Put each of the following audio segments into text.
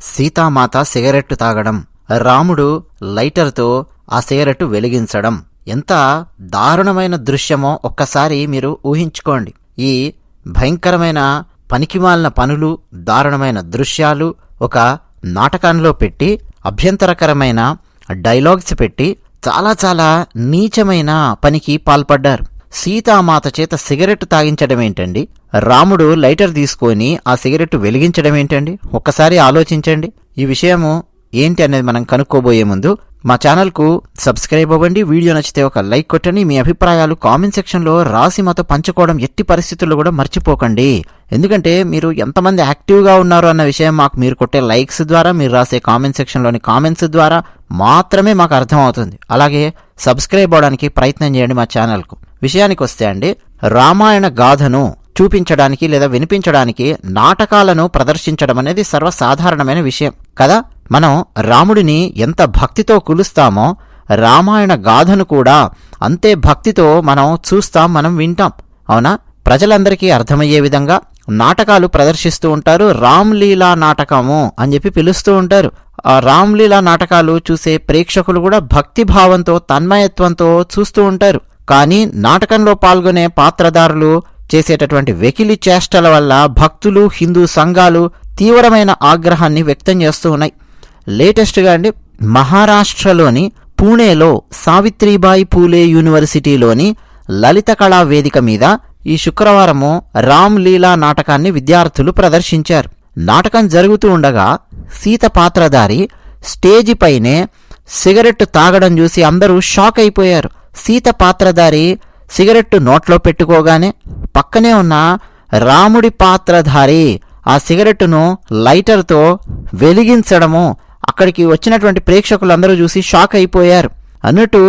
Sitamata cigarette తాగడం రాముడు లైటర్తో ఆ సిగరెట్టు వెలిగించడం ఎంత దారుణమైన దృశ్యమో ఒక్కసారి మీరు ఊహించుకోండి. ఈ భయంకరమైన పనికిమాలిన పనులు దారుణమైన దృశ్యాలు ఒక నాటకంలో పెట్టి అభ్యంతరకరమైన డైలాగ్స్ పెట్టి చాలా చాలా నీచమైన పనికి పాల్పడ్డారు. సీతామాత చేత సిగరెట్ తాగించడం ఏంటండి రాముడు లైటర్ తీసుకొని ఆ సిగరెట్ వెలిగించడం ఏంటండి ఒక్కసారి ఆలోచించండి. ఈ విషయము ఏంటి అనేది మనం కనుక్కోబోయే ముందు మా ఛానల్కు సబ్స్క్రైబ్ అవ్వండి. వీడియో నచ్చితే ఒక లైక్ కొట్టండి. మీ అభిప్రాయాలు కామెంట్ సెక్షన్లో రాసి మాతో పంచుకోవడం ఎట్టి పరిస్థితుల్లో కూడా మర్చిపోకండి. ఎందుకంటే మీరు ఎంతమంది యాక్టివ్గా ఉన్నారు అన్న విషయం మాకు మీరు కొట్టే లైక్స్ ద్వారా మీరు రాసే కామెంట్ సెక్షన్లోని కామెంట్స్ ద్వారా మాత్రమే మాకు అర్థమవుతుంది. అలాగే సబ్స్క్రైబ్ అవడానికి ప్రయత్నం చేయండి మా ఛానల్కు. విషయానికి వస్తే అండి రామాయణ గాథను చూపించడానికి లేదా వినిపించడానికి నాటకాలను ప్రదర్శించడం అనేది సర్వసాధారణమైన విషయం. కదా? మనం రాముడిని ఎంత భక్తితో కులుస్తామో రామాయణ గాథను కూడా అంతే భక్తితో మనం చూస్తాం మనం వింటాం. అవునా? ప్రజలందరికీ అర్థమయ్యే విధంగా నాటకాలు ప్రదర్శిస్తూ ఉంటారు. రామ్లీలా నాటకము అని చెప్పి పిలుస్తూ ఉంటారు. ఆ రామ్లీలా నాటకాలు చూసే ప్రేక్షకులు కూడా భక్తి భావంతో తన్మయత్వంతో చూస్తూ ఉంటారు. కానీ నాటకంలో పాల్గొనే పాత్రధారులు చేసేటటువంటి వెకిలి చేష్టల వల్ల భక్తులు హిందూ సంఘాలు తీవ్రమైన ఆగ్రహాన్ని వ్యక్తం చేస్తూ ఉన్నాయి. లేటెస్ట్గా అండి మహారాష్ట్రలోని పూణేలో సావిత్రిబాయి పూలే యూనివర్సిటీలోని లలిత కళా వేదిక మీద ఈ శుక్రవారము రామ్ లీలా నాటకాన్ని విద్యార్థులు ప్రదర్శించారు. నాటకం జరుగుతూ ఉండగా సీత పాత్రధారి స్టేజి పైనే సిగరెట్ తాగడం చూసి అందరూ షాక్ అయిపోయారు. సీత పాత్రధారి సిగరెట్టు నోట్లో పెట్టుకోగానే పక్కనే ఉన్న రాముడి పాత్రధారి ఆ సిగరెట్టును లైటర్తో వెలిగించడము అక్కడికి వచ్చినటువంటి ప్రేక్షకులందరూ చూసి షాక్ అయిపోయారు. అన్నట్టు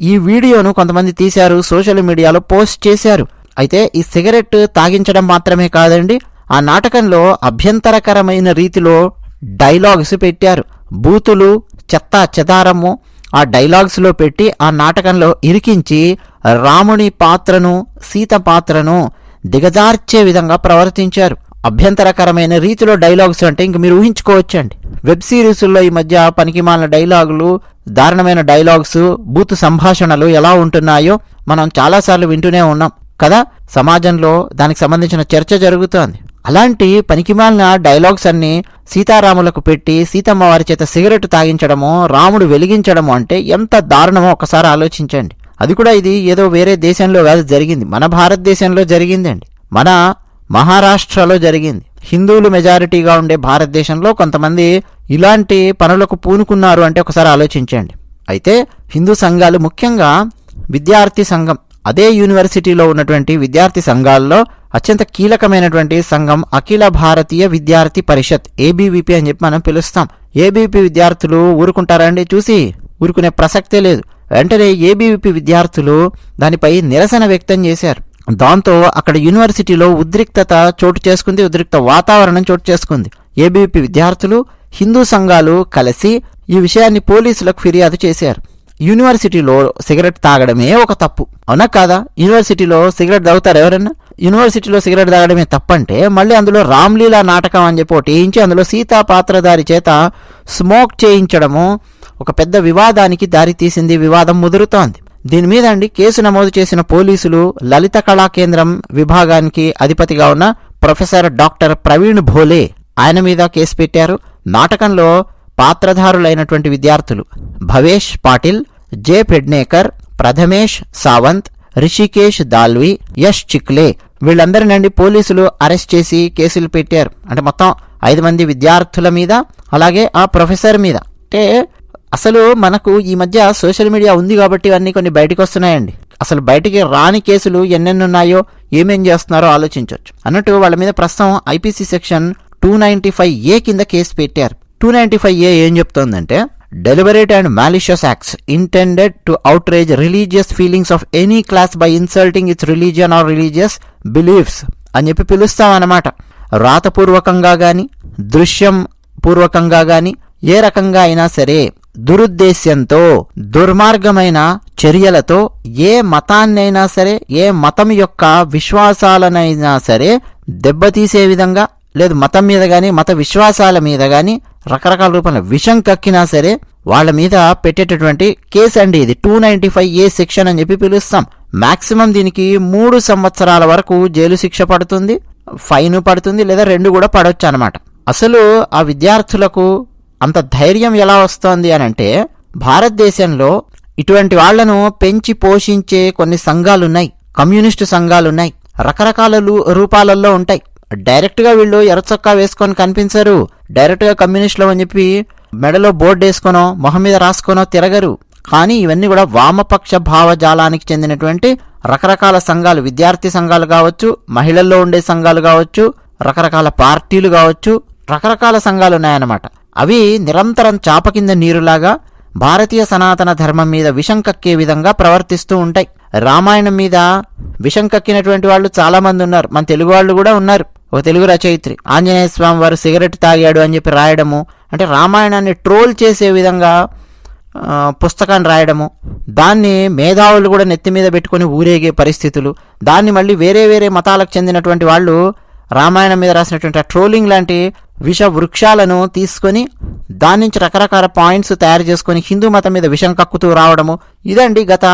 ఈ వీడియోను కొంతమంది తీశారు సోషల్ మీడియాలో పోస్ట్ చేశారు. అయితే ఈ సిగరెట్ తాగించడం మాత్రమే కాదండి ఆ నాటకంలో అభ్యంతరకరమైన రీతిలో డైలాగ్స్ పెట్టారు. బూతులు చెత్త చెదారము ఆ డైలాగ్స్లో పెట్టి ఆ నాటకంలో ఇరికించి రాముని పాత్రను సీత పాత్రను దిగజార్చే విధంగా ప్రవర్తించారు. అభ్యంతరకరమైన రీతిలో డైలాగ్స్ అంటే ఇంక మీరు ఊహించుకోవచ్చండి. వెబ్ సిరీస్లో ఈ మధ్య పనికిమాలిన డైలాగులు దారుణమైన డైలాగ్స్ బూత్ సంభాషణలు ఎలా ఉంటున్నాయో మనం చాలాసార్లు వింటూనే ఉన్నాం. కదా? సమాజంలో దానికి సంబంధించిన చర్చ జరుగుతోంది. అలాంటి పనికిమాలిన డైలాగ్స్ అన్ని సీతారాములకు పెట్టి సీతమ్మ వారి చేత సిగరెట్ తాగించడము రాముడు వెలిగించడము అంటే ఎంత దారుణమో ఒకసారి ఆలోచించండి. అది కూడా ఇది ఏదో వేరే దేశంలో కాదు జరిగింది. మన భారతదేశంలో జరిగిందండి. మన మహారాష్ట్రలో జరిగింది. హిందువులు మెజారిటీగా ఉండే భారతదేశంలో కొంతమంది ఇలాంటి పనులకు పూనుకున్నారు అంటే ఒకసారి ఆలోచించండి. అయితే హిందూ సంఘాలు ముఖ్యంగా విద్యార్థి సంఘం అదే యూనివర్సిటీలో ఉన్నటువంటి విద్యార్థి సంఘాల్లో అత్యంత కీలకమైనటువంటి సంఘం అఖిల భారతీయ విద్యార్థి పరిషత్ ఏబీవీపీ అని చెప్పి మనం పిలుస్తాం. ఏబీవీపీ విద్యార్థులు ఊరుకుంటారండి చూసి. ఊరుకునే ప్రసక్తే లేదు. వెంటనే ఏబీవీపీ విద్యార్థులు దానిపై నిరసన వ్యక్తం చేశారు. దాంతో అక్కడ యూనివర్సిటీలో ఉద్రిక్తత చోటు చేసుకుంది ఉద్రిక్త వాతావరణం చోటు చేసుకుంది. ఏబీవీపీ విద్యార్థులు హిందూ సంఘాలు కలిసి ఈ విషయాన్ని పోలీసులకు ఫిర్యాదు చేశారు. యూనివర్సిటీలో సిగరెట్ తాగడమే ఒక తప్పు. అవునా కాదా? యూనివర్సిటీలో సిగరెట్ తాగుతారు ఎవరన్నా? యూనివర్సిటీలో సిగరెట్ తాగడమే తప్పంటే మళ్ళీ అందులో రామ్లీలా నాటకం అని చెప్పి ఒకటి వేయించి అందులో సీతా పాత్రధారి చేత స్మోక్ చేయించడము ఒక పెద్ద వివాదానికి దారితీసింది వివాదం ముదురుతోంది. దీని మీద అండి కేసు నమోదు చేసిన పోలీసులు లలిత కళా కేంద్రం విభాగానికి అధిపతిగా ఉన్న ప్రొఫెసర్ డాక్టర్ ప్రవీణ్ భోలే ఆయన మీద కేసు పెట్టారు. నాటకంలో పాత్రధారులైనటువంటి విద్యార్థులు భవేష్ పాటిల్ జే పెడ్నేకర్ ప్రథమేష్ సావంత్ రిషికేష్ దాల్వి యష్ చిక్లే వీళ్ళందరి నుండి పోలీసులు అరెస్ట్ చేసి కేసులు పెట్టారు. అంటే మొత్తం ఐదు మంది విద్యార్థుల మీద అలాగే ఆ ప్రొఫెసర్ మీద. అంటే అసలు మనకు ఈ మధ్య సోషల్ మీడియా ఉంది కాబట్టి ఇవన్నీ కొన్ని బయటకు వస్తున్నాయండి. అసలు బయటికి రాని కేసులు ఎన్నెన్ని ఉన్నాయో ఏమేం చేస్తున్నారో ఆలోచించవచ్చు అన్నట్టు వాళ్ళ మీద ప్రస్తుతం IPC section two ninety five A కింద కేసు పెట్టారు. టూ నైంటీ ఫైవ్ ఏ ఏం చెప్తోందంటే deliberate and malicious acts intended to outrage religious feelings of any class by insulting its religion or religious beliefs అని చెప్పి పిలుస్తామన్నమాట. రాతపూర్వకంగా కానీ దృశ్యం పూర్వకంగా కానీ ఏ రకంగా అయినా సరే దురుద్దేశ్యంతో దుర్మార్గమైన చర్యలతో ఏ మతాన్నైనా సరే ఏ మతం యొక్క విశ్వాసాలనైనా సరే దెబ్బతీసే విధంగా లేదు మతం మీద కానీ మత విశ్వాసాల మీద కానీ రకరకాల రూపంలో విషం కక్కినా సరే వాళ్ళ మీద పెట్టేటటువంటి కేసు అండి ఇది. Two ninety five A section అని చెప్పి పిలుస్తాం. మాక్సిమం దీనికి మూడు సంవత్సరాల వరకు జైలు శిక్ష పడుతుంది ఫైన్ పడుతుంది లేదా రెండు కూడా పడవచ్చు అనమాట అసలు ఆ విద్యార్థులకు అంత ధైర్యం ఎలా వస్తోంది అని అంటే భారతదేశంలో ఇటువంటి వాళ్ళను పెంచి పోషించే కొన్ని సంఘాలున్నాయి. కమ్యూనిస్టు సంఘాలున్నాయి. రకరకాల లు- రూపాలలో ఉంటాయి. డైరెక్ట్గా వీళ్ళు ఎర్రచొక్కా వేసుకొని కనిపించరు. డైరెక్ట్గా కమ్యూనిస్టులు అని చెప్పి మెడలో బోర్డు వేసుకొనో మొహం మీద రాసుకొనో తిరగరు. కానీ ఇవన్నీ కూడా వామపక్ష భావజాలానికి చెందినటువంటి రకరకాల సంఘాలు విద్యార్థి సంఘాలు కావచ్చు మహిళల్లో ఉండే సంఘాలు కావచ్చు రకరకాల పార్టీలు కావచ్చు రకరకాల సంఘాలు ఉన్నాయన్నమాట. అవి నిరంతరం చాప కింద నీరులాగా భారతీయ సనాతన ధర్మం మీద విషం కక్కే విధంగా ప్రవర్తిస్తూ ఉంటాయి. రామాయణం మీద విషం కక్కినటువంటి వాళ్ళు చాలామంది ఉన్నారు. మన తెలుగు వాళ్ళు కూడా ఉన్నారు. ఒక తెలుగు రచయిత్రి. ఆంజనేయ స్వామి వారు సిగరెట్ తాగాడు అని చెప్పి రాయడము. అంటే రామాయణాన్ని ట్రోల్ చేసే విధంగా పుస్తకాన్ని రాయడము. దాన్ని మేధావులు కూడా నెత్తి మీద పెట్టుకొని ఊరేగే పరిస్థితులు. దాన్ని మళ్ళీ వేరే వేరే మతాలకు చెందినటువంటి వాళ్ళు రామాయణం మీద రాసినటువంటి ఆ ట్రోలింగ్ లాంటి విష వృక్షాలను తీసుకొని దాని నుంచి రకరకాల పాయింట్స్ తయారు చేసుకొని హిందూ మతం మీద విషం కక్కుతూ రావడము. ఇదండి గత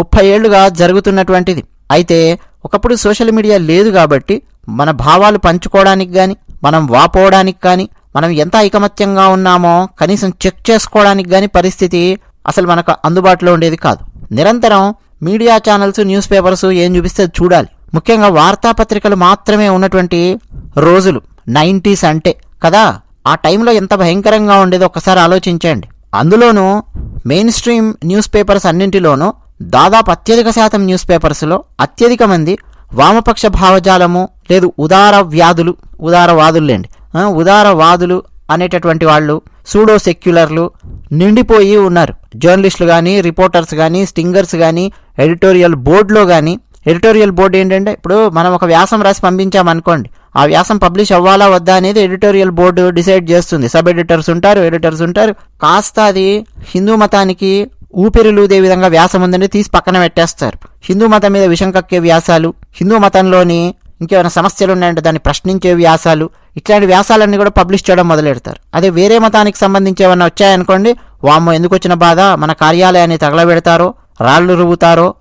ముప్పై ఏళ్ళుగా జరుగుతున్నటువంటిది. అయితే ఒకప్పుడు సోషల్ మీడియా లేదు కాబట్టి మన భావాలు పంచుకోవడానికి కానీ మనం వాపోవడానికి కానీ మనం ఎంత ఐకమత్యంగా ఉన్నామో కనీసం చెక్ చేసుకోవడానికి కానీ పరిస్థితి అసలు మనకు అందుబాటులో ఉండేది కాదు. నిరంతరం మీడియా ఛానల్స్ న్యూస్ పేపర్స్ ఏం చూపిస్తే చూడాలి. ముఖ్యంగా వార్తాపత్రికలు మాత్రమే ఉన్నటువంటి రోజులు. నైంటీస్ అంటే కదా ఆ టైంలో ఎంత భయంకరంగా ఉండేదో ఒకసారి ఆలోచించండి. అందులోనూ మెయిన్ స్ట్రీమ్ న్యూస్ పేపర్స్ అన్నింటిలోనూ దాదాపు అత్యధిక శాతం న్యూస్ పేపర్స్లో అత్యధిక మంది వామపక్ష భావజాలము లేదు ఉదార వ్యాధులు ఉదారవాదులేండి ఉదారవాదులు అనేటటువంటి వాళ్ళు సూడో సెక్యులర్లు నిండిపోయి ఉన్నారు. జర్నలిస్టులు కానీ రిపోర్టర్స్ కానీ స్టింగర్స్ కానీ ఎడిటోరియల్ బోర్డులో కానీ ఎడిటోరియల్ బోర్డు ఏంటంటే ఇప్పుడు మనం ఒక వ్యాసం రాసి పంపించామనుకోండి ఆ వ్యాసం పబ్లిష్ అవ్వాలా వద్దా అనేది ఎడిటోరియల్ బోర్డు డిసైడ్ చేస్తుంది. సబ్ ఎడిటర్స్ ఉంటారు ఎడిటర్స్ ఉంటారు. కాస్త అది హిందూ మతానికి ఊపిరిలూదే విధంగా వ్యాసముందని తీసి పక్కన పెట్టేస్తారు. హిందూ మతం మీద విషం కక్కే వ్యాసాలు హిందూ మతంలోని ఇంకేమైనా సమస్యలు ఉన్నాయంటే దాన్ని ప్రశ్నించే వ్యాసాలు ఇట్లాంటి వ్యాసాలన్నీ కూడా పబ్లిష్ చేయడం మొదలెడతారు. అదే వేరే మతానికి సంబంధించి ఏమైనా వచ్చాయనుకోండి వామ్మో ఎందుకు వచ్చిన బాధ? మన కార్యాలయాన్ని తగలబెడతారో రాళ్ళు రువ్వుతారో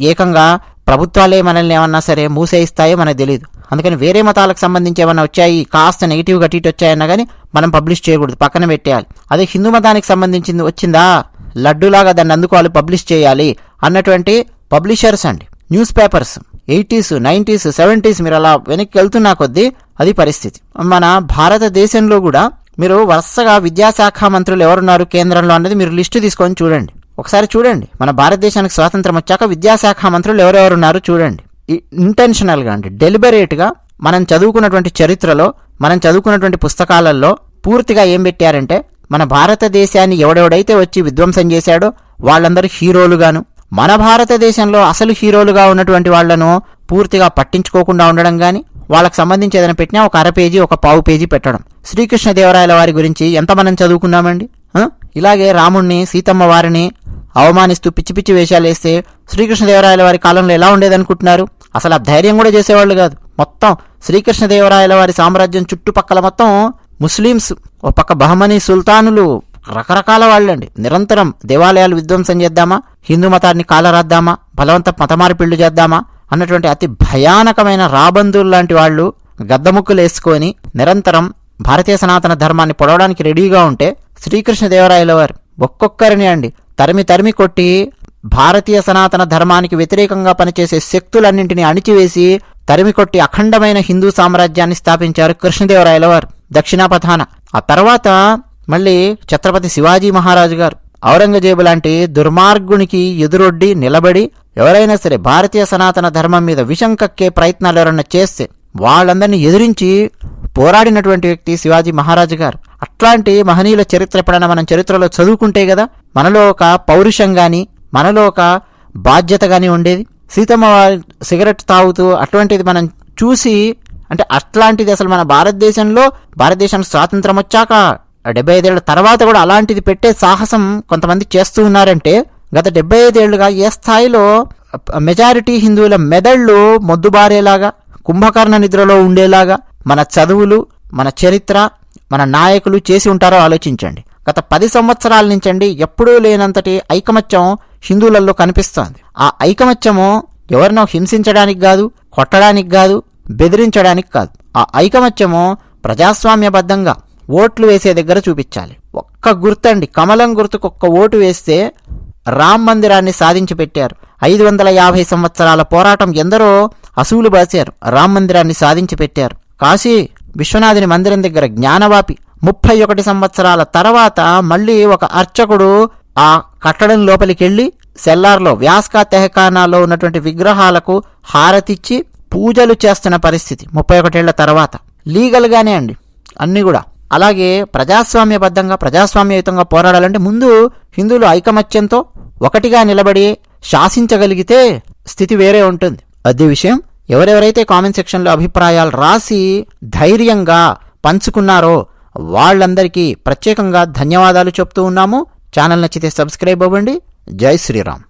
ఏకంగా ప్రభుత్వాలే మనల్ని ఏమన్నా సరే మూసేయిస్తాయో మనకు తెలియదు అందుకని వేరే మతాలకు సంబంధించి ఏమైనా వచ్చాయి కాస్త నెగిటివ్గా టీట్ వచ్చాయన్నా కానీ మనం పబ్లిష్ చేయకూడదు పక్కన పెట్టేయాలి. అదే హిందూ మతానికి సంబంధించింది వచ్చిందా? లడ్డులాగా దాన్ని అందుకోవాలి పబ్లిష్ చేయాలి అన్నటువంటి పబ్లిషర్స్ అండి. Newspapers eighties nineties seventies మీరు అలా వెనక్కి వెళ్తున్నా కొద్దీ అది పరిస్థితి. మన భారతదేశంలో కూడా మీరు వరుసగా విద్యాశాఖ మంత్రులు ఎవరున్నారు కేంద్రంలో అన్నది మీరు లిస్టు తీసుకొని చూడండి. ఒకసారి చూడండి. మన భారతదేశానికి స్వాతంత్రం వచ్చాక విద్యాశాఖ మంత్రులు ఎవరెవరున్నారు చూడండి. ఇంటెన్షనల్గా అండి డెలిబరేట్గా మనం చదువుకున్నటువంటి చరిత్రలో మనం చదువుకున్నటువంటి పుస్తకాలలో పూర్తిగా ఏం పెట్టారంటే మన భారతదేశాన్ని ఎవడెవడైతే వచ్చి విధ్వంసం చేశాడో వాళ్ళందరూ హీరోలుగాను మన భారతదేశంలో అసలు హీరోలుగా ఉన్నటువంటి వాళ్ళను పూర్తిగా పట్టించుకోకుండా ఉండడం కానీ వాళ్ళకి సంబంధించి ఏదైనా పెట్టినా ఒక అర పేజీ ఒక పావు పేజీ పెట్టడం. శ్రీకృష్ణదేవరాయల వారి గురించి ఎంత మనం చదువుకున్నామండి? ఇలాగే రాముణ్ణి సీతమ్మ వారిని అవమానిస్తూ పిచ్చి పిచ్చి వేషాలు వేస్తే శ్రీకృష్ణదేవరాయల వారి కాలంలో ఎలా ఉండేదనుకుంటున్నారు? అసలు ఆ ధైర్యం కూడా చేసేవాళ్ళు కాదు. మొత్తం శ్రీకృష్ణదేవరాయల వారి సామ్రాజ్యం చుట్టుపక్కల మొత్తం ముస్లిమ్స్ ఒక పక్క బహమనీ సుల్తానులు రకరకాల వాళ్ళండి. నిరంతరం దేవాలయాలు విధ్వంసం చేద్దామా? హిందూ మతాన్ని కాలరాద్దామా? బలవంత మతమార్పిళ్ళు చేద్దామా? అన్నటువంటి అతి భయానకమైన రాబందులు లాంటి వాళ్ళు గద్దముక్కులు వేసుకొని నిరంతరం భారతీయ సనాతన ధర్మాన్ని పొడవడానికి రెడీగా ఉంటే శ్రీకృష్ణదేవరాయల వారు ఒక్కొక్కరిని అండి తరిమి తరిమి కొట్టి భారతీయ సనాతన ధర్మానికి వ్యతిరేకంగా పనిచేసే శక్తులన్నింటినీ అణిచివేసి తరిమి కొట్టి అఖండమైన హిందూ సామ్రాజ్యాన్ని స్థాపించారు కృష్ణదేవరాయల వారు. దక్షిణాపథాన. ఆ తర్వాత మళ్ళీ ఛత్రపతి శివాజీ మహారాజు గారు ఔరంగజేబు లాంటి దుర్మార్గునికి ఎదురొడ్డి నిలబడి ఎవరైనా సరే భారతీయ సనాతన ధర్మం మీద విషం కక్కే ప్రయత్నాలు ఎవరైనా చేస్తే వాళ్ళందరినీ ఎదిరించి పోరాడినటువంటి వ్యక్తి శివాజీ మహారాజు గారు. అట్లాంటి మహనీయుల చరిత్ర ఎప్పుడైనా మనం చరిత్రలో చదువుకుంటే కదా మనలో ఒక పౌరుషం కానీ మనలో ఒక బాధ్యత కానీ ఉండేది. సీతమ్మ వారి సిగరెట్ తాగుతూ అటువంటిది మనం చూసి అంటే అట్లాంటిది అసలు మన భారతదేశంలో భారతదేశానికి స్వాతంత్రం వచ్చాక డెబ్బై ఐదేళ్ళ తర్వాత కూడా అలాంటిది పెట్టే సాహసం కొంతమంది చేస్తూ ఉన్నారంటే గత డెబ్బై ఐదేళ్ళుగా ఏ స్థాయిలో మెజారిటీ హిందువుల మెదళ్ళు మొద్దుబారేలాగా కుంభకర్ణ నిద్రలో ఉండేలాగా మన చదువులు మన చరిత్ర మన నాయకులు చేసి ఉంటారో ఆలోచించండి. గత పది సంవత్సరాల నుంచండి ఎప్పుడూ లేనంతటి ఐకమత్యం హిందువులలో కనిపిస్తోంది. ఆ ఐకమత్యము ఎవరినో హింసించడానికి కాదు కొట్టడానికి కాదు బెదిరించడానికి కాదు. ఆ ఐకమత్యము ప్రజాస్వామ్యబద్ధంగా ఓట్లు వేసే దగ్గర చూపించాలి. ఒక్క గుర్తండి కమలం గుర్తుకు ఒక్క ఓటు వేస్తే రామ్ మందిరాన్ని సాధించి పెట్టారు. ఐదు వందల యాభై సంవత్సరాల పోరాటం ఎందరో అసూలు బాసారు రామ్ మందిరాన్ని సాధించి పెట్టారు. కాశీ విశ్వనాథుని మందిరం దగ్గర జ్ఞానవాపి ముప్పై ఒకటి సంవత్సరాల తర్వాత మళ్ళీ ఒక అర్చకుడు ఆ కట్టడం లోపలికి వెళ్ళి సెల్లార్లో వ్యాస్కా తెహకానాలో ఉన్నటువంటి విగ్రహాలకు హారతిచ్చి పూజలు చేస్తున్న పరిస్థితి ముప్పై ఒకటేళ్ళ తర్వాత. లీగల్గానే అండి. అన్నీ కూడా. అలాగే ప్రజాస్వామ్యబద్ధంగా ప్రజాస్వామ్యయుతంగా పోరాడాలంటే ముందు హిందువులు ఐకమత్యంతో ఒకటిగా నిలబడి శాసించగలిగితే స్థితి వేరే ఉంటుంది. అదే విషయం ఎవరెవరైతే కామెంట్ సెక్షన్లో అభిప్రాయాలు రాసి ధైర్యంగా పంచుకున్నారో వాళ్ళందరికీ ప్రత్యేకంగా ధన్యవాదాలు చెప్తూ ఉన్నాము. ఛానల్ నచ్చితే సబ్స్క్రైబ్ అవ్వండి. జై శ్రీరామ్.